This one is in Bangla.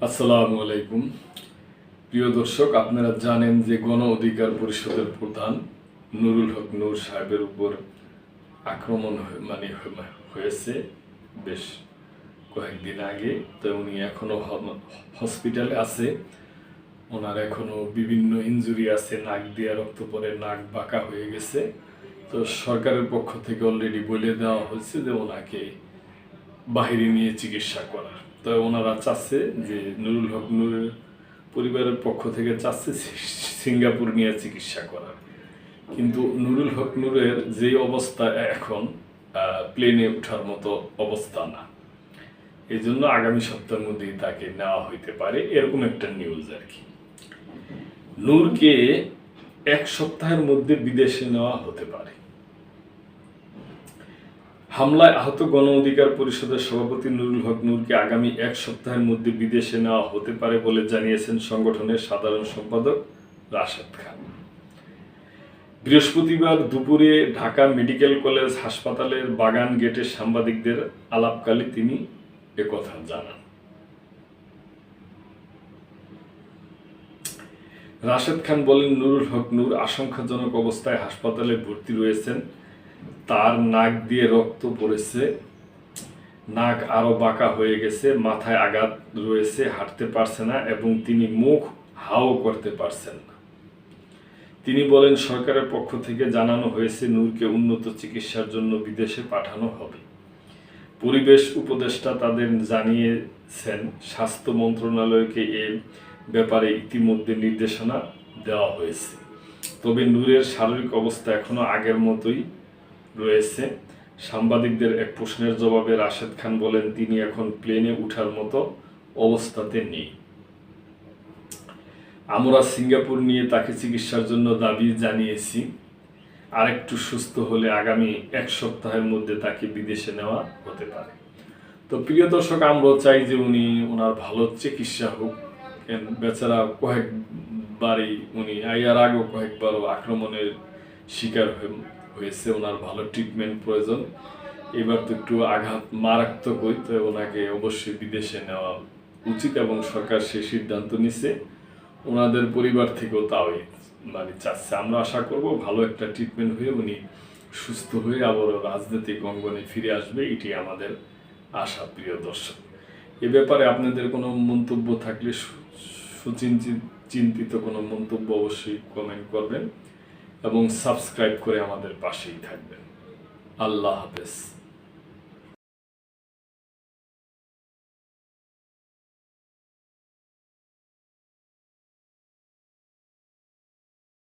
আসসালামু আলাইকুম। প্রিয় দর্শক, আপনারা জানেন যে গণ অধিকার পরিষদের প্রধান নুরুল হক নূর সাহেবের উপর আক্রমণ মানে হয়েছে বেশ কয়েকদিন আগে। তো উনি এখনও হ- হসপিটালে আছে। ওনার এখনও বিভিন্ন ইনজুরি আছে, নাক দিয়ে রক্ত পড়ে, নাক বাঁকা হয়ে গেছে। তো সরকারের পক্ষ থেকে অলরেডি বলে দেওয়া হয়েছে যে ওনাকে বাহিরে নিয়ে চিকিৎসা করার। তো ওনারা চাচ্ছে যে নুরুল হক নূরের পরিবারের পক্ষ থেকে চাচ্ছে সিঙ্গাপুর নিয়ে চিকিৎসা করার। কিন্তু নুরুল হক নূরের যে অবস্থা এখন প্লেনে ওঠার মতো অবস্থা না। এই জন্য আগামী সপ্তাহের মধ্যেই তাকে নেওয়া হইতে পারে, এরকম একটা নিউজ আর কি। নূরকে এক সপ্তাহের মধ্যে বিদেশে নেওয়া হতে পারে। হামলায় আহত গণ অধিকার পরিষদের সভাপতি নুরুল হক নূরকে আগামী এক সপ্তাহের মধ্যে বিদেশে নেওয়া হতে পারে বলে জানিয়েছেন সংগঠনের সাধারণ সম্পাদক রাশেদ খান। বৃহস্পতিবার দুপুরে ঢাকা মেডিকেল কলেজ হাসপাতালের বাগান গেটে সাংবাদিকদের আলাপকালে তিনি একথা জানান। রাশেদ খান বলেন, নুরুল হক নূর আশঙ্কাজনক অবস্থায় হাসপাতালে ভর্তি রয়েছেন। তার নাক দিয়ে রক্ত পড়েছে। নাক আরও বাঁকা হয়ে গেছে, মাথায় আঘাত রয়েছে, হাঁটতে পারছে না এবং তিনি মুখ হাও করতে পারছেন না। তিনি বলেন, সরকারের পক্ষ থেকে জানানো হয়েছে, নূরকে উন্নত চিকিৎসার জন্য বিদেশে পাঠানো হবে। পরিবেশ উপদেষ্টা তাদের জানিয়েছেন, স্বাস্থ্য মন্ত্রণালয়কে এ ব্যাপারে ইতিমধ্যে নির্দেশনা দেওয়া হয়েছে। তবে নূরের শারীরিক অবস্থা এখনও আগের মতোই রয়েছে। সাংবাদিকদের এক প্রশ্নের জবাবে রাশেদ খান বলেন, তিনি এখন প্লেনে ওঠার মতো অবস্থাতে নেই। আমরা সিঙ্গাপুর নিয়ে তাকে চিকিৎসার জন্য দাবি জানিয়েছি। আরেকটু সুস্থ হলে আগামী এক সপ্তাহের মধ্যে তাকে বিদেশে নেওয়া হতে পারে। তো প্রিয় দর্শক আমরা চাই যে উনি ওনার ভালো চিকিৎসা হোক। বেচারা কয়েকবারই উনি আইয়ার আগেও কয়েকবারও আক্রমণের শিকার হয়ে- হয়েছে, ওনার ভালো ট্রিটমেন্ট প্রয়োজন। এবার তো একটু আঘাত মারাত্মক হই তো ওনাকে অবশ্যই বিদেশে নেওয়া উচিত এবং সরকার সে সিদ্ধান্ত নিছে। ওনাদের পরিবার থেকেও তাই মানে চাচ্ছে। আমরা আশা করব ভালো একটা ট্রিটমেন্ট হয়ে উনি সুস্থ হয়ে আবারও রাজনৈতিক অঙ্গনে ফিরে আসবে, এটি আমাদের আশা, প্রিয় দর্শক। এ ব্যাপারে আপনাদের কোনো মন্তব্য থাকলে সুচিন্তিত চিন্তিত কোনো মন্তব্য অবশ্যই কমেন্ট করবেন। এবং সাবস্ক্রাইব করে আমাদের পাশেই থাকবেন। আল্লাহ হাফেজ।